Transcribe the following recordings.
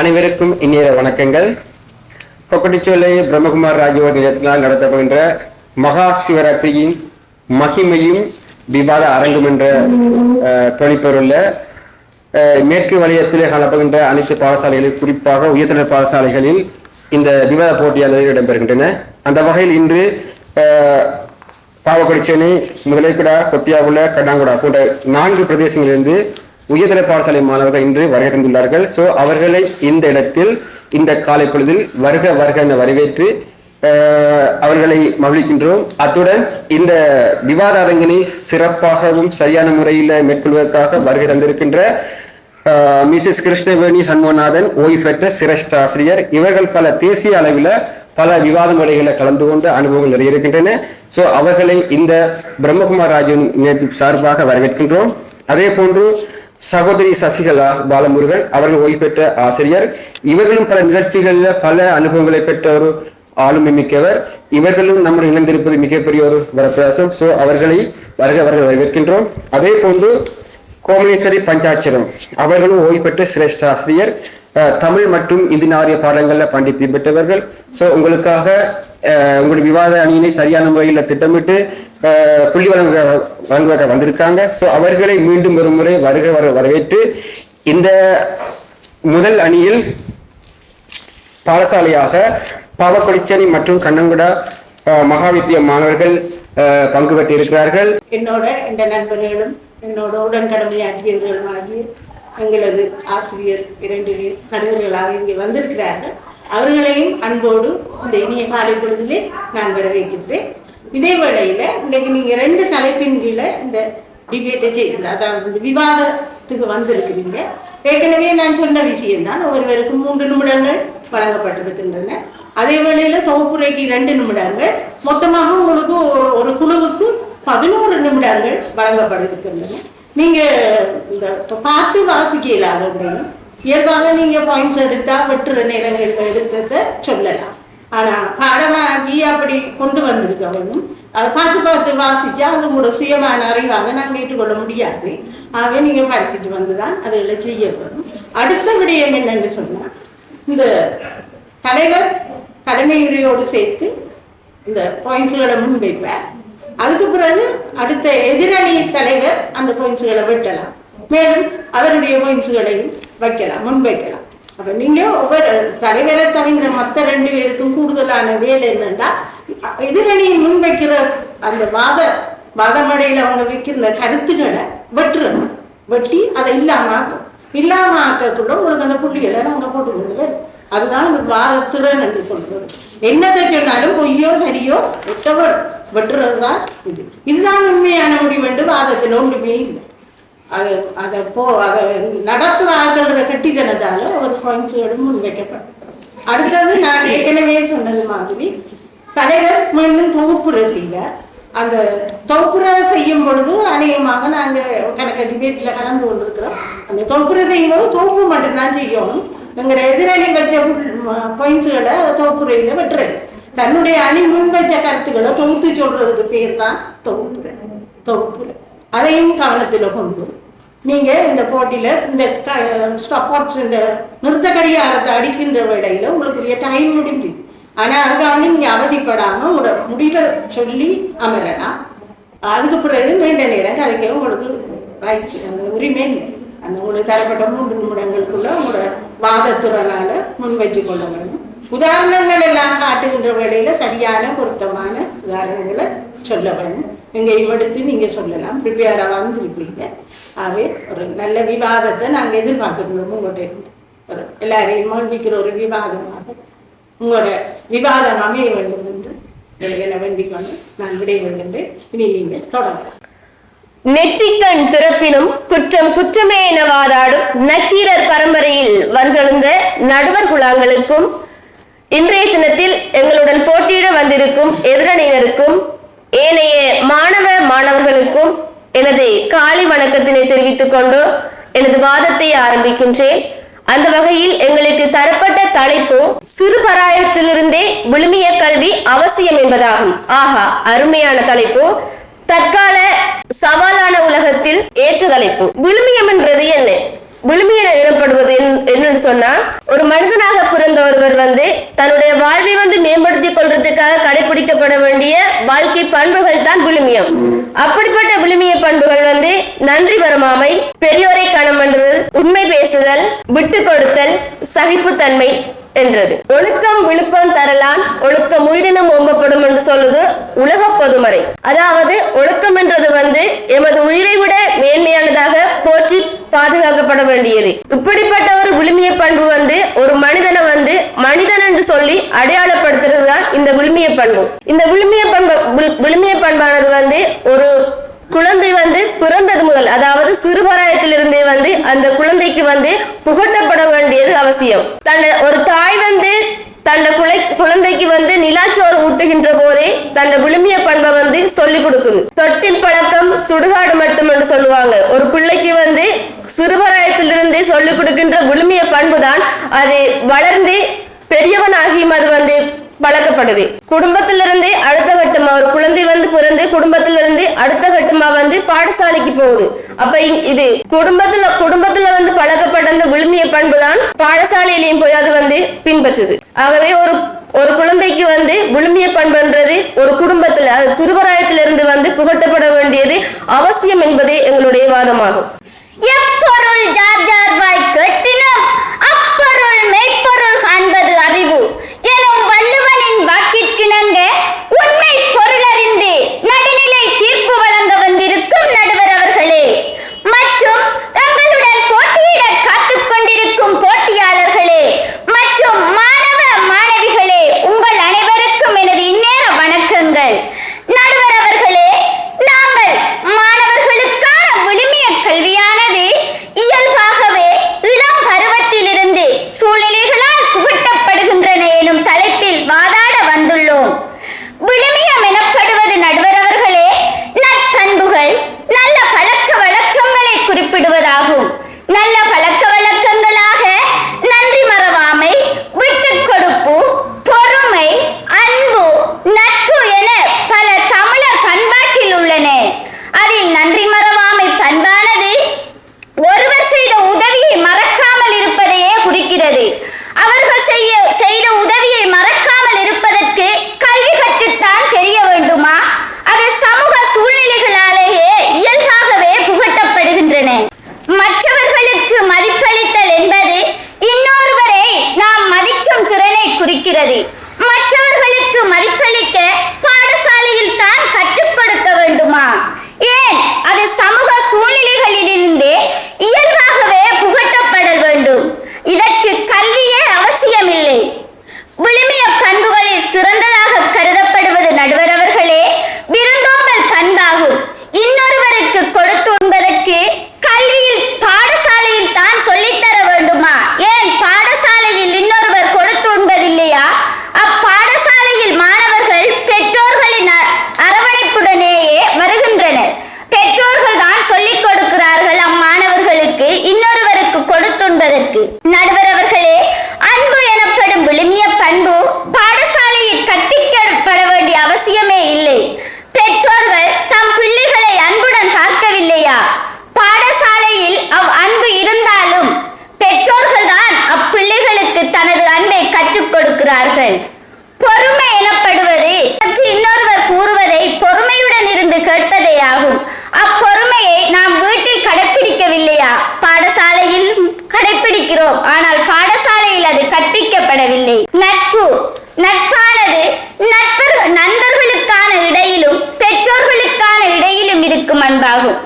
அனைவருக்கும் இனிய வணக்கங்கள். கொக்கட்டிச்சோலை பிரம்மகுமார் ராஜயோக நிலையத்தினால் நடத்தப்படுகின்ற மகா சிவராத்திரியின் மகிமையும் விவாத அரங்கும் என்ற அஹ், மேற்கு வலயத்திலே காணப்படுகின்ற அனைத்து பாடசாலைகளில் குறிப்பாக உயர்தர பாடசாலைகளில் இந்த விவாத போட்டியானது இடம்பெறுகின்றன. அந்த வகையில் இன்று பாவக்குடிச்சேனி முதலைக்குடா கொத்தியாவுல கண்ணாங்குடா போன்ற நான்கு பிரதேசங்களிலிருந்து உயர்தர பாடசாலை மாணவர்கள் இன்று வருகை தந்துள்ளார்கள். ஸோ அவர்களை இந்த இடத்தில் இந்த காலை பொழுதில் வருக வருக என வரவேற்று அவர்களை மகிழ்கின்றோம் அத்துடன் இந்த விவாத அரங்கினை சிறப்பாகவும் சரியான முறையில் மேற்கொள்வதற்காக வருகை தந்திருக்கின்ற அஹ், கிருஷ்ணவேணி சண்முகநாதன் ஓய்வு பெற்ற சிரேஷ்ட ஆசிரியர் இவர்கள் பல தேசிய அளவில் பல விவாத முறைகளை கலந்து கொண்ட அனுபவங்கள் நிறைய இருக்கின்றன ஸோ அவர்களை இந்த பிரம்மகுமார் ராஜன் சார்பாக வரவேற்கின்றோம். அதே போன்று சகோதரி சசிகலா பாலமுருகன் அவர்கள் ஓய்வு பெற்ற ஆசிரியர். இவர்களும் பல நிகழ்ச்சிகளில் பல அனுபவங்களை பெற்ற ஒரு ஆளுமை மிக்கவர். இவர்களும் நம்முடன் இணைந்திருப்பது மிகப்பெரிய ஒரு வரப்பிரயாசம். ஸோ அவர்களை வருக அவர்கள் வரவேற்கின்றோம். அதே போன்று கோமலேஸ்வரி பஞ்சாட்சரம் அவர்களும் ஓய்வு பெற்ற சிரேஷ்ட ஆசிரியர். தமிழ் மற்றும் இந்தி நாரிய பாடங்களில் பண்டித்தியம் பெற்றவர்கள் ஸோ உங்களுக்காக உங்களுடைய விவாத அணியினை சரியான முறையில் திட்டமிட்டு புள்ளி வழங்க வழங்குவதாக வந்திருக்காங்க. ஸோ அவர்களை மீண்டும் ஒரு முறை வருக வர வரவேற்று இந்த முதல் அணியில் பாடசாலையாக பாவக்கொடிச்சேரி மற்றும் கண்ணங்குடா அஹ், மகாவித்திய மாணவர்கள் அஹ், பங்கு பெற்றிருக்கிறார்கள். என்னோட இந்த நண்பர்களும் என்னோட உடன் ஆகிய எங்களது ஆசிரியர் இரண்டு பேர் நடுவர்களாக இங்கே வந்திருக்கிறார்கள். அவர்களையும் அன்போடு இந்த இனிய காலை பொழுதிலே நான் வரவேற்கின்றேன். இதே வேளையில் இன்றைக்கு நீங்கள் ரெண்டு தலைப்பின் கீழே இந்த டிபேட்டை செய்யுங்க அதாவது இந்த விவாதத்துக்கு வந்திருக்கிறீங்க. ஏற்கனவே நான் சொன்ன விஷயம்தான் ஒருவருக்கும் மூன்று நிமிடங்கள் வழங்கப்பட்டிருக்கின்றன. அதே வேளையில் தொகுப்புரைக்கு ரெண்டு நிமிடங்கள் மொத்தமாக உங்களுக்கு ஒரு குழுவுக்கு பதினோரு நிமிடங்கள் வழங்கப்பட்டிருக்கின்றன. நீங்க இந்த பார்த்து வாசிக்கல இல்லாதவங்களையும் இயல்பாக நீங்க பாயிண்ட்ஸ் எடுத்தா வெட்டுற நேரங்கள் எடுத்ததை சொல்லலாம். ஆனா பாடமாகி அப்படி கொண்டு வந்திருக்கவனும் அதை பார்த்து பார்த்து வாசிச்சா அது உங்களோட சுயமான அறிவாக நான் கேட்டுக்கொள்ள முடியாது. ஆகவே நீங்க படிச்சுட்டு வந்துதான் அதுகளை செய்ய வேணும் அடுத்த விடயம் என்னன்னு சொன்னா இந்த தலைவர் தலைமையுரையோடு சேர்த்து இந்த பாயிண்ட்ஸுகளை முன்வைப்பார். அதுக்கு பிறகு அடுத்த எதிரணி தலைவர் அந்த பாயிண்ட்ஸுகளை வெட்டலாம். மேலும் அவருடைய பாயிண்ட்ஸுகளையும் வைக்கலாம் முன்வைக்கலாம் அப்போ நீங்கள் ஒவ்வொரு தலைவரை தவிர மற்ற ரெண்டு பேருக்கும் கூடுதலான வேலை என்னென்னா எதிரணியை முன்வைக்கிற அந்த வாத வாதமடையில் அவங்க வைக்கிற கருத்துக்களை வெட்டுறது. வெட்டி அதை இல்லாமல் ஆக்கும். இல்லாமல் ஆக்கக்குள்ள உங்களுக்கு அந்த புள்ளிகளை நாங்கள் போட்டுக்கொள்ளுவேன் அதுதான் ஒரு வாதத்துடன் என்று சொல்றது என்னத்தை சொன்னாலும் பொய்யோ சரியோ வெட்டவர் வெட்டுறது தான் இது. இதுதான் உண்மையான முடிவு என்று வாதத்தில் ஒன்றுமே இல்லை. அது அதை போ அதை நடத்துகிற ஆட்களோட கட்டித்தனத்தால ஒரு பாயிண்ட்ஸோடு முன்வைக்கப்படும் அடுத்தது நான் ஏற்கனவே சொன்னது மாதிரி தலைவர் மீண்டும் தொகுப்புரை செய்வார். அந்த தொகுப்புரை செய்யும் பொழுது அநேகமாக நாங்கள் கணக்கு டிபேட்டில் கலந்து கொண்டிருக்கிறோம். அந்த தொகுப்புரை செய்யும்போது தொகுப்பு மட்டும்தான் செய்யணும் எங்களுடைய எதிரணி வச்ச பாயிண்ட்ஸுகளை தொகுப்புரையில் வெட்டுறது. தன்னுடைய அணி முன் வச்ச கருத்துக்களை தொகுத்து சொல்றதுக்கு பேர் தான் தொகுப்புரை தொகுப்புரை அதையும் கவனத்தில் கொண்டு நீங்கள் இந்த போட்டியில் இந்த ஸ்டாப்வாட்ச் இந்த நிறுத்த கடிகாரத்தை அடிக்கின்ற வேளையில உங்களுக்கு டைம் முடிஞ்சுது ஆனா அதுக்காக நீங்க அவதிப்படாம உங்களோட முடிவை சொல்லி அமரலாம். அதுக்கு பிறகு நீண்ட நேரம் கதைக்க உங்களுக்கு right, அந்த உரிமை இல்லை. அந்த உங்களுக்கு தரப்பட்ட மூன்று நிமிடங்களுக்குள்ள உங்களோட வாதத்துறனால முன் வச்சு கொள்ள வேண்டும். உதாரணங்கள் எல்லாம் காட்டுகின்ற வேலையில சரியான பொருத்தமான உதாரணங்களை சொல்ல வேண்டும். எங்கேயும் எடுத்து நீங்க சொல்லலாம். ப்ரிப்பேர்டா வந்திருப்பீங்க. ஆகவே ஒரு நல்ல விவாதத்தை நாங்கள் எதிர்பார்க்கிறோம் உங்கள்கிட்ட. ஒரு எல்லாரையும் மகிழ்விக்கிற ஒரு விவாதமாக. உங்களோட விவாதம் அமைய வேண்டும் என்று என வேண்டிக் கொண்டு நான் விடைபெறுகின்றேன் இனி நீங்கள் தொடரலாம் நெற்றிக்கண் திறப்பினும் குற்றம் குற்றமே என வாதாடும் நக்கீரர் பரம்பரையில் வந்தெழுந்த நடுவர் குழாங்களுக்கும் இன்றைய தினத்தில் எங்களுடன் போட்டியிட வந்திருக்கும் எதிரணியினருக்கும் ஏனைய மாணவ மாணவர்களுக்கும் எனது காலை வணக்கத்தினை தெரிவித்துக் கொண்டு எனது வாதத்தை ஆரம்பிக்கின்றேன். அந்த வகையில் எங்களுக்கு தரப்பட்ட தலைப்பு சிறுபராயத்திலிருந்தே விழுமிய கல்வி அவசியம் என்பதாகும். ஆஹா அருமையான தலைப்பு. தற்கால சவாலான உலகத்தில் ஏற்ற தலைப்பு. விழுமியம் என்றது என்ன என்ன- என்னன்னு சொன்னா ஒரு மனிதனாக பிறந்த ஒருவர் வந்து தன்னுடைய வாழ்வை வந்து மேம்படுத்திக் கொள்றதுக்காக கடைபிடிக்கப்பட வேண்டிய வாழ்க்கை பண்புகள் தான் விழுமியம். அப்படிப்பட்ட விழுமிய பண்புகள் வந்து நன்றி வரமாமை பெரியோரை கணம் உண்மை பேசுதல் விட்டு கொடுத்தல் சகிப்புத்தன்மை என்றது. ஒழுக்கம் விழுப்பம் தரலான் ஒழுக்கம் உயிரினம் ஓம்பப்படும் என்று சொல்லுது உலக பொதுமறை. அதாவது ஒழுக்கம் என்றது வந்து எமது உயிரை விட மேன்மையானதாக போற்றி பாதுகாக்கப்பட வேண்டியது. இப்படிப்பட்ட ஒரு விழுமிய பண்பு வந்து ஒரு மனிதனை வந்து மனிதன் என்று சொல்லி அடையாளப்படுத்துறது தான் இந்த விழுமிய பண்பு. இந்த விழுமிய பண்பு விழுமிய பண்பானது வந்து ஒரு குழந்தை வந்து பிறந்தது முதல் அதாவது சிறுபராயத்திலிருந்தே வந்து அந்த குழந்தைக்கு வந்து புகட்டப்பட வேண்டியது அவசியம். தன்னை ஒரு தாய் வந்து தன்னை குழை குழந்தைக்கு வந்து நிலாச்சோறு ஊட்டுகின்ற போதே தன்னை விழுமிய பண்பை வந்து சொல்லிக் கொடுக்குது. தொட்டில் பழக்கம் சுடுகாடு மட்டும் என்று சொல்லுவாங்க. ஒரு பிள்ளைக்கு வந்து சிறுபராயத்திலிருந்தே சொல்லிக் கொடுக்கின்ற விழுமிய பண்பு தான் அது வளர்ந்து பெரியவனாகியும் அது வந்து வளர்க்கப்படுது. குடும்பத்திலிருந்து அடுத்த கட்டமா ஒரு குழந்தை வந்து பிறந்து குடும்பத்திலிருந்து அடுத்த கட்டமா வந்து பாடசாலைக்கு போகுது. அப்ப இது குடும்பத்துல குடும்பத்துல வந்து பழக்கப்பட்ட அந்த விழுமிய பண்பு தான் பாடசாலையிலையும் போய் அது வந்து பின்பற்றுது. ஆகவே ஒரு ஒரு குழந்தைக்கு வந்து விழுமிய பண்புன்றது ஒரு குடும்பத்துல அது வந்து புகட்டப்பட வேண்டியது அவசியம் என்பதே எங்களுடைய வாதமாகும். எப்பொருள் ஜார் ஜார்வாய் கேட்டினும் அப்பொருள் மெய்ப்பொருள் காண்பது அறிவு.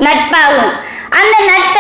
நட்பாகும். அந்த நட்பு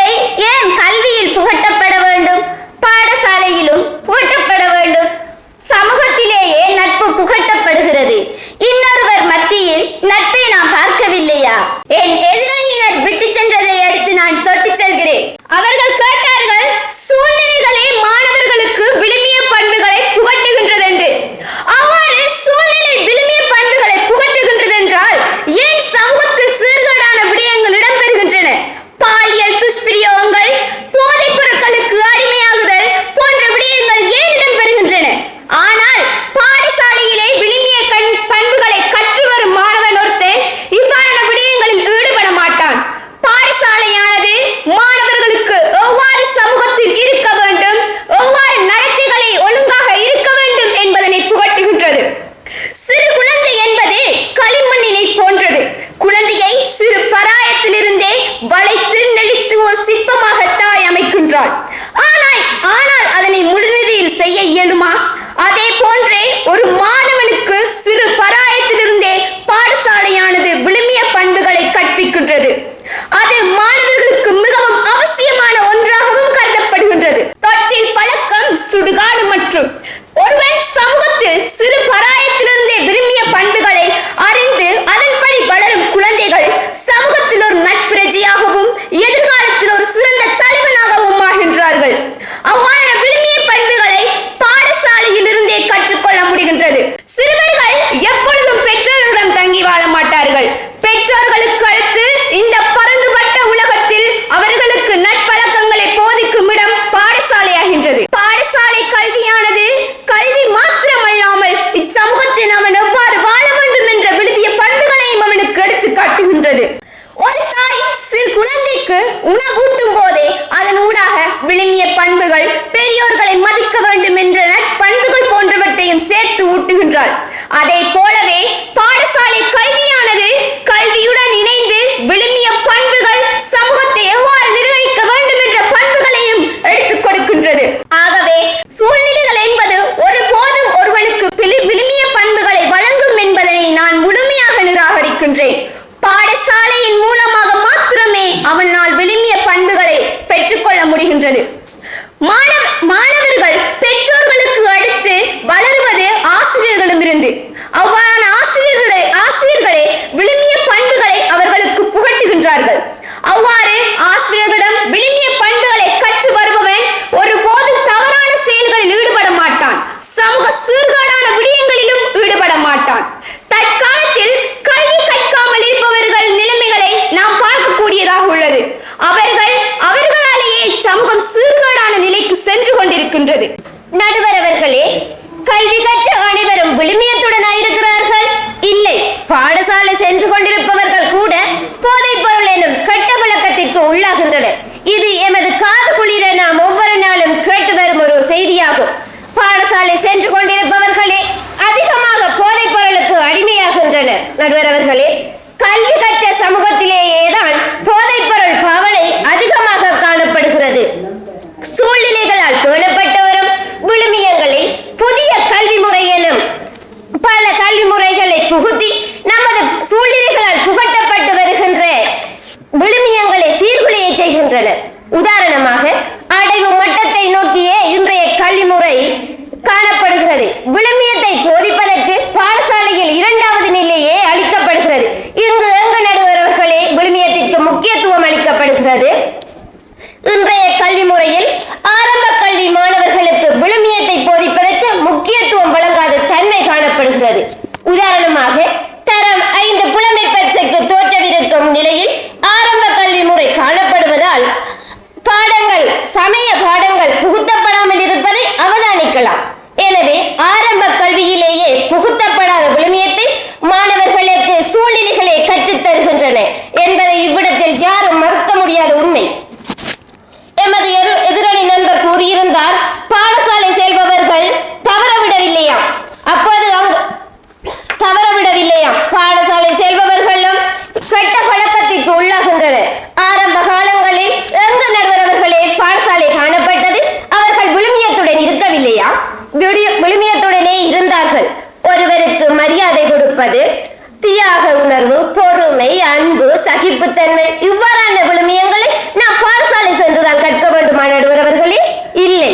தியாக உணர்வு பொறுமை அன்பு சகிப்புத்தன்மை இவ்வாறான விழுமியங்களை நான் பாடசாலை சென்றுதான் கற்க வேண்டுமா நடுவர் அவர்களே? இல்லை.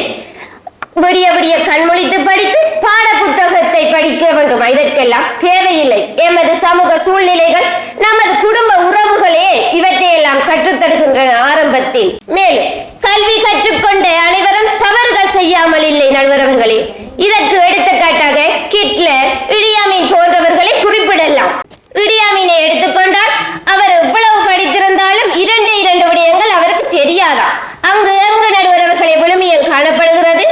விடிய விடிய கண்மொழித்து படித்து பாட புத்தகத்தை படிக்க வேண்டும்? இதற்கெல்லாம் தேவையில்லை. எமது சமூக சூழ்நிலைகள் நமது குடும்ப உறவுகளே இவற்றையெல்லாம் கற்றுத்தருகின்றன ஆரம்பத்தில். மேலும் கல்வி கற்றுக்கொண்ட அனைவரும் தவறுகள் செய்யாமல் இல்லை நடுவரவர்களே இதற்கு எடுத்துக்காட்டாக கிட்லர் இடியாமை போன்றவர்களை குறிப்பிடலாம். இடியாமினை எடுத்துக்கொண்டால் அவர் எவ்வளவு படித்திருந்தாலும் இரண்டு இரண்டு விடயங்கள் அவருக்கு தெரியாதாம் அங்கு எங்கு நடுவர் அவர்களை காணப்படுகிறது?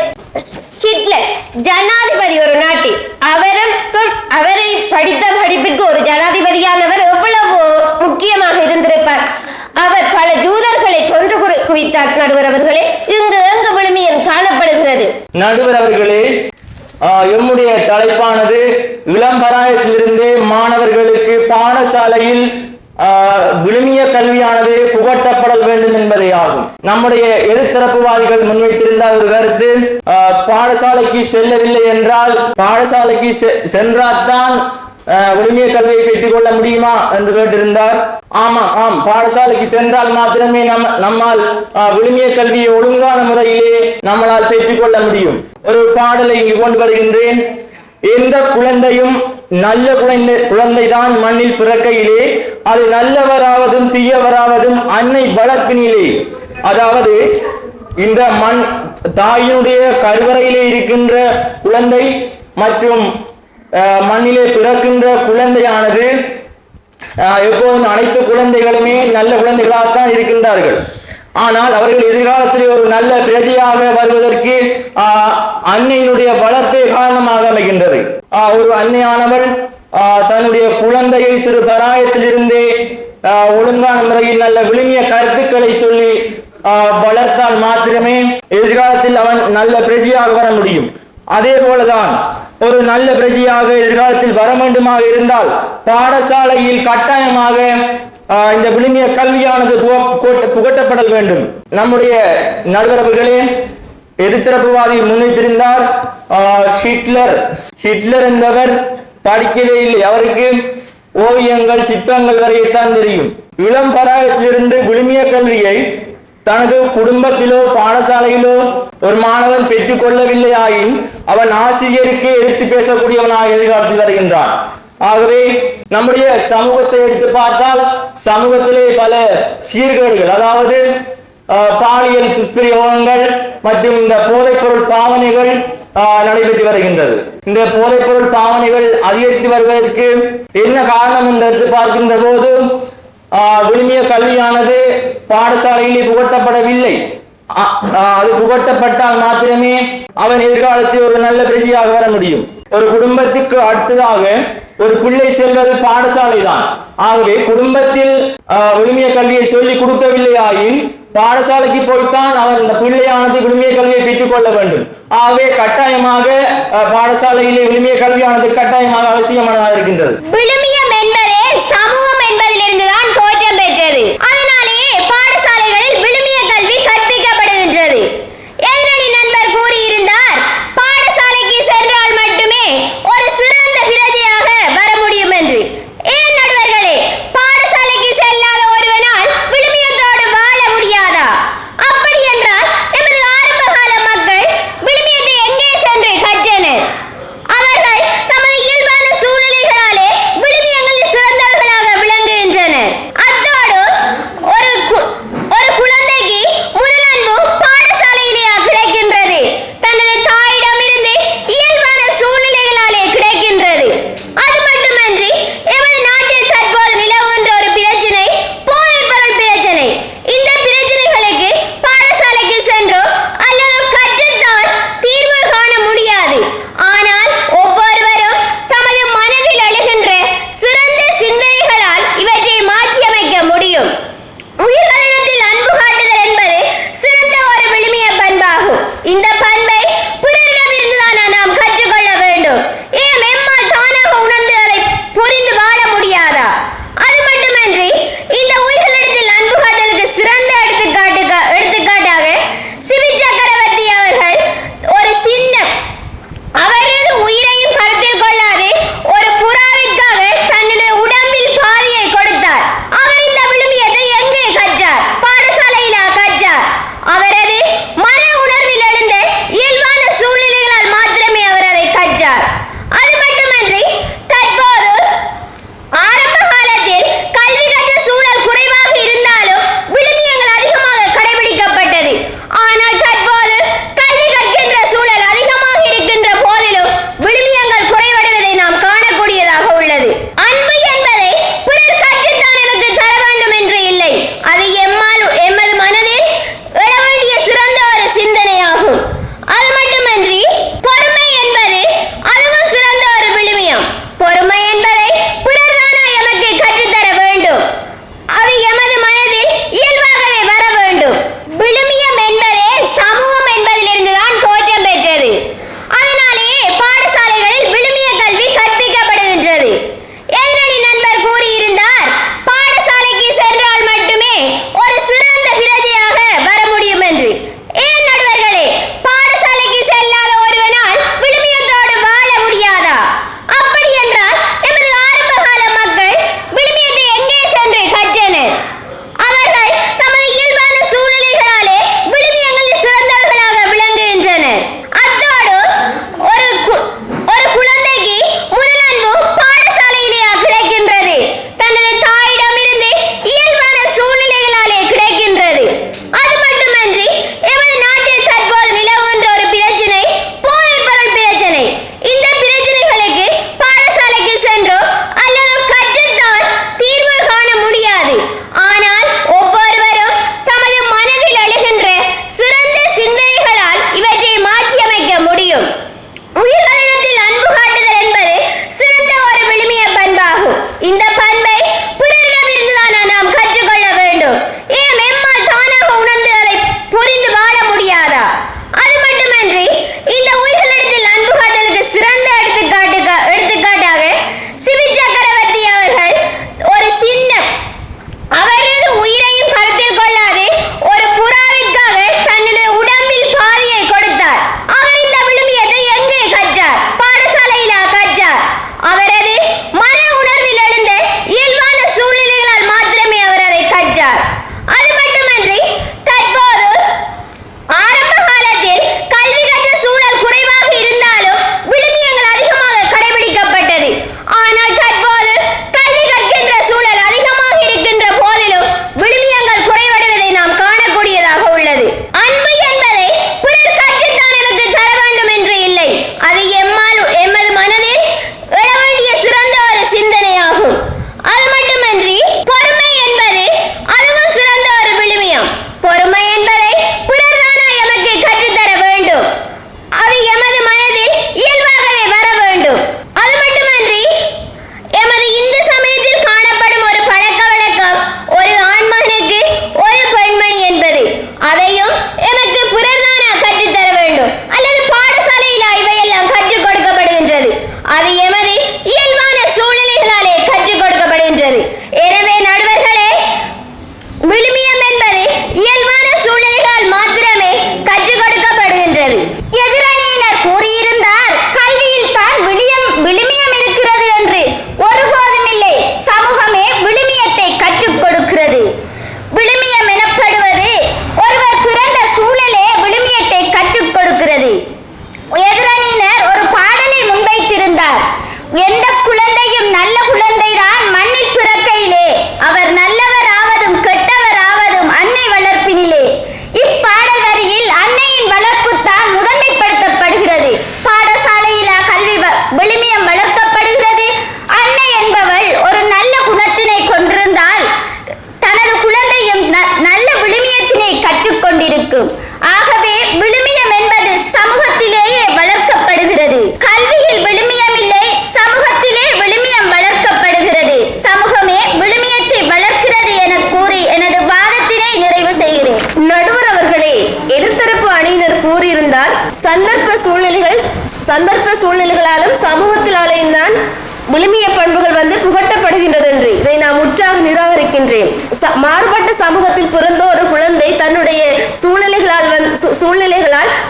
ஹிட்லர் ஜனாதிபதி ஒரு நாட்டில் அவருக்கும் அவரை படித்த படிப்பிற்கு ஒரு ஜனாதிபதியானவர் எவ்வளவு முக்கியமாக இருந்திருப்பார்? அவர் பல ஜூதர்களை கொன்று குவித்தார் நடுவரவர்களே இங்கு எங்கு விழுமியில் காணப்படுகிறது? நடுவர் என்னுடைய தலைப்பானது இளம்பராயத்திலிருந்தே மாணவர்களுக்கு பாடசாலையில் விழுமிய கல்வியானது புகட்டப்படல் வேண்டும் என்பதே ஆகும். நம்முடைய எதிர்த்தரப்புவாதிகள் முன்வைத்திருந்த ஒரு கருத்து பாடசாலைக்கு செல்லவில்லை என்றால் பாடசாலைக்கு சென்றால்தான் விழுமிய கல்வியை பெற்றுக் கொள்ள முடியுமா என்று கேட்டிருந்தார். ஆமா ஆம் பாடசாலைக்கு சென்றால் மாத்திரமே நம்ம நம்மால் விழுமிய கல்வியை ஒழுங்கான முறையிலே நம்மளால் பெற்றுக் கொள்ள முடியும். ஒரு பாடலை இங்கு கொண்டு வருகின்றேன். எந்த குழந்தையும் நல்ல குழந்தை குழந்தைதான் மண்ணில் பிறக்கையிலே அது நல்லவராவதும் தீயவராவதும் அன்னை வளர்ப்பினிலே. அதாவது இந்த மண் தாயினுடைய கருவறையிலே இருக்கின்ற குழந்தை மற்றும் அஹ், மண்ணிலே பிறக்கின்ற குழந்தையானது அஹ், எப்போதும் அனைத்து குழந்தைகளுமே நல்ல குழந்தைகளாகத்தான் இருக்கின்றார்கள். ஆனால் அவர்கள் எதிர்காலத்தில் ஒரு நல்ல பிரஜையாக வருவதற்கு ஆஹ், அன்னையினுடைய வளர்ப்பே காரணமாக அமைகின்றது. ஆஹ், ஒரு அன்னையானவர் ஆஹ், தன்னுடைய குழந்தையை சிறு பராயத்திலிருந்தே ஆஹ், ஒழுங்கான முறையில் நல்ல விழுமிய கருத்துக்களை சொல்லி ஆஹ், வளர்த்தால் மாத்திரமே எதிர்காலத்தில் அவன் நல்ல பிரஜையாக வர முடியும். அதே போலதான் ஒரு நல்ல பிரஜையாக எதிர்காலத்தில் வர வேண்டுமாக இருந்தால் பாடசாலையில் கட்டாயமாக இந்த விழுமிய கல்வியானது புகட்ட- புகட்டப்படல் வேண்டும். நம்முடைய நடுவரவர்களே எதிர்த்தரப்புவாதி முன்வைத்திருந்தார். ஆஹ், ஹிட்லர். ஹிட்லர் என்பவர் படிக்கவே இல்லை. அவருக்கு ஓவியங்கள் சிற்பங்கள் வரையத்தான் தெரியும். இளம் பராயத்திலிருந்து விழுமிய கல்வியை தனது குடும்பத்திலோ பாடசாலையிலோ ஒரு மாணவன் பெற்றுக் கொள்ளவில்லையாயின் அவன் ஆசிரியருக்கே எடுத்து பேசக்கூடியவனாக எதிர்காலத்தில் வருகின்றான். ஆகவே நம்முடைய சமூகத்தை எடுத்து பார்த்தால் சமூகத்திலே பல சீர்கேடுகள் அதாவது ஆஹ், பாலியல் துஷ்பிரயோகங்கள் மற்றும் இந்த போதைப்பொருள் பாவனைகள் ஆஹ், நடைபெற்று வருகின்றது. இந்த போதைப்பொருள் பாவனைகள் அதிகரித்து வருவதற்கு என்ன காரணம் என்று எடுத்து பார்க்கின்ற போது ஆஹ், விழுமிய கல்வியானது பாடசாலையிலே புகட்டப்படவில்லை. அது புகட்டப்பட்டால் மாத்திரமே அவன் எதிர்காலத்தில் ஒரு நல்ல பிரஜையாக வர முடியும். ஒரு குடும்பத்துக்கு அடுத்ததாக ஒரு பிள்ளை செல்வது பாடசாலை தான் ஆகவே குடும்பத்தில் விழுமிய கல்வியை சொல்லி கொடுக்கவில்லையாயின் பாடசாலைக்கு போய்த்தான் அவன் அந்த பிள்ளையானது விழுமிய கல்வியை பெற்றுக் கொள்ள வேண்டும். ஆகவே கட்டாயமாக பாடசாலையிலே விழுமிய கல்வியானது கட்டாயமாக அவசியமானதாக இருக்கின்றது.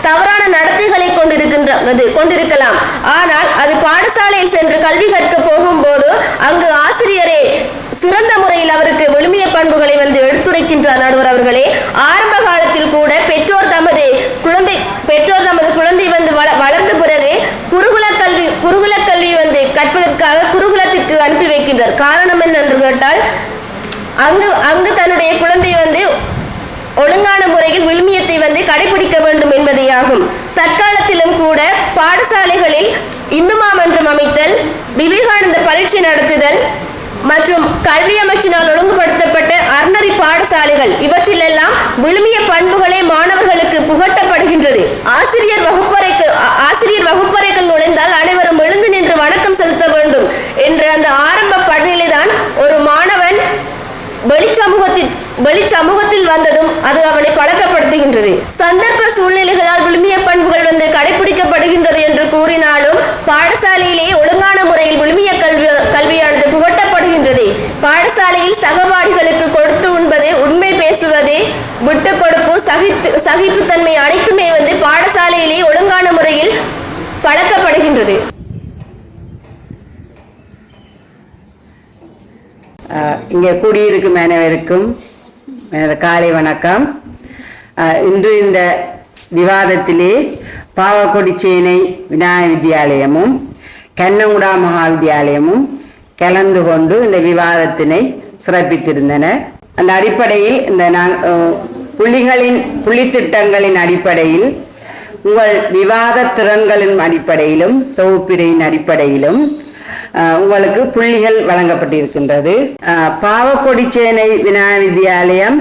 தவறான நடத்தைகளை கொண்டிருக்கின்றது கொண்டிருக்கலாம். ஆனால் அது பாடசாலையில் சென்று கல்வி கற்க போகும்போது அங்கு ஆசிரியரே சிறந்த முறையில் அவருக்கு விழுமிய பண்புகளை வந்து எடுத்துரைக்கின்றார் நடுவர் அவர்களே. ஆரம்ப காலத்தில் கூட பெற்றோர் தமது குழந்தை பெற்றோர் தமது குழந்தை வந்து வள வளர்ந்த பிறகு குருகுல கல்வி குருகுல கல்வி வந்து கற்பதற்காக குருகுலத்திற்கு அனுப்பி வைக்கின்றார். காரணம் என்ன என்று கேட்டால் அங்கு அங்கு தன்னுடைய குழந்தை வந்து ஒழுங்கான முறையில் விழுமியத்தை வந்து கடைபிடிக்க வேண்டும் என்பதேயாகும். தற்காலத்திலும் கூட பாடசாலைகளில் இந்து மாமன்றம் அமைத்தல் விவேகானந்த பரீட்சை நடத்துதல் மற்றும் கல்வி அமைச்சினால் ஒழுங்குபடுத்தப்பட்ட அறநெறி பாடசாலைகள் இவற்றிலெல்லாம் விழுமிய பண்புகளே மாணவர்களுக்கு புகட்டப்படுகின்றது. ஆசிரியர் வகுப்பறைக்கு ஆசிரியர் வகுப்பறைகள் நுழைந்தால் அனைவரும் எழுந்து நின்று வணக்கம் செலுத்த வேண்டும் என்ற அந்த ஆரம்ப படிநிலைதான் ஒரு மாணவன் வெளி சமூகத்தில் வந்ததும் அது அவனை பழக்கப்படுத்துகின்றது. சந்தர்ப்ப சூழ்நிலைகளால் விழுமிய பண்புகள் வந்து கடைபிடிக்கப்படுகின்றது என்று கூறினாலும் பாடசாலையிலே ஒழுங்கான முறையில் விழுமிய கல்வி கல்வியானது புகட்டப்படுகின்றது. பாடசாலையில் சகபாடிகளுக்கு கொடுத்து உண்பது உண்மை பேசுவது விட்டு கொடுப்பு சகித்து சகிப்புத்தன்மை அனைத்துமே வந்து பாடசாலையிலே ஒழுங்கான முறையில் பழக்கப்படுகின்றது. இங்கே கூடியிருக்கும் அனைவருக்கும் எனது காலை வணக்கம். இன்று இந்த விவாதத்திலே பாவக்கொடிச்சேனை விநாயக வித்தியாலயமும் கண்ணங்குடா மகா வித்தியாலயமும் கலந்து கொண்டு இந்த விவாதத்தினை சிறப்பித்திருந்தனர் அந்த அடிப்படையில் இந்த நான் அஹ், புள்ளிகளின் புள்ளித்திட்டங்களின் அடிப்படையில் உங்கள் விவாத திறன்களின் அடிப்படையிலும் தொகுப்பிரையின் அடிப்படையிலும் உங்களுக்கு புள்ளிகள் வழங்கப்பட்டிருக்கின்றது. பாவக்கொடி பாவக்கொடிச்சேனை வினா வித்தியாலயம்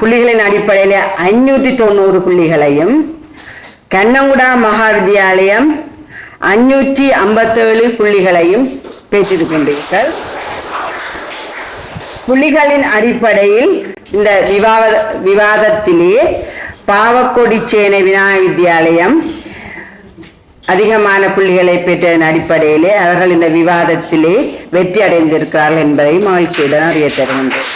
புள்ளிகளின் அடிப்படையில் ஐநூற்றி தொண்ணூறு புள்ளிகளையும் கண்ணங்குடா மகா வித்தியாலயம் அஞ்சூற்றி ஐம்பத்தேழு புள்ளிகளையும் பெற்றிருக்கின்றீர்கள். புள்ளிகளின் அடிப்படையில் இந்த விவாத விவாதத்திலே பாவக்கொடி சேனை வினா வித்தியாலயம் அதிகமான புள்ளிகளை பெற்றதன் அடிப்படையிலே அவர்கள் இந்த விவாதத்திலே வெற்றி அடைந்திருக்கிறார்கள் என்பதை மகிழ்ச்சியுடன் அறிய தருகின்றேன்.